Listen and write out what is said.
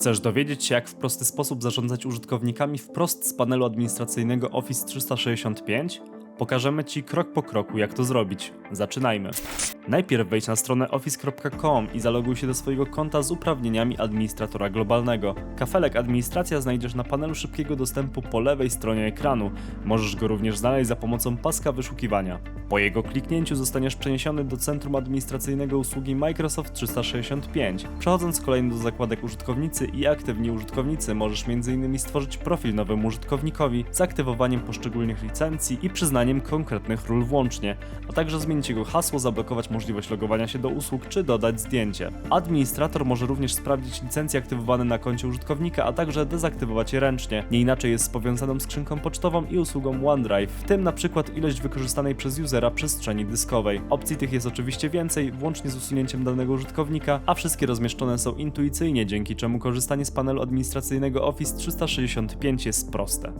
Chcesz dowiedzieć się, jak w prosty sposób zarządzać użytkownikami wprost z panelu administracyjnego Office 365? Pokażemy Ci krok po kroku, jak to zrobić. Zaczynajmy. Najpierw wejdź na stronę office.com i zaloguj się do swojego konta z uprawnieniami administratora globalnego. Kafelek Administracja znajdziesz na panelu szybkiego dostępu po lewej stronie ekranu. Możesz go również znaleźć za pomocą paska wyszukiwania. Po jego kliknięciu zostaniesz przeniesiony do centrum administracyjnego usługi Microsoft 365. Przechodząc kolejno do zakładek użytkownicy i aktywni użytkownicy, możesz m.in. stworzyć profil nowemu użytkownikowi z aktywowaniem poszczególnych licencji i przyznaniem konkretnych ról włącznie, a także zmienić jego hasło, zablokować możliwość logowania się do usług czy dodać zdjęcie. Administrator może również sprawdzić licencje aktywowane na koncie użytkownika, a także dezaktywować je ręcznie. Nie inaczej jest z powiązaną skrzynką pocztową i usługą OneDrive, w tym na przykład ilość wykorzystanej przez usera przestrzeni dyskowej. Opcji tych jest oczywiście więcej, włącznie z usunięciem danego użytkownika, a wszystkie rozmieszczone są intuicyjnie, dzięki czemu korzystanie z panelu administracyjnego Office 365 jest proste.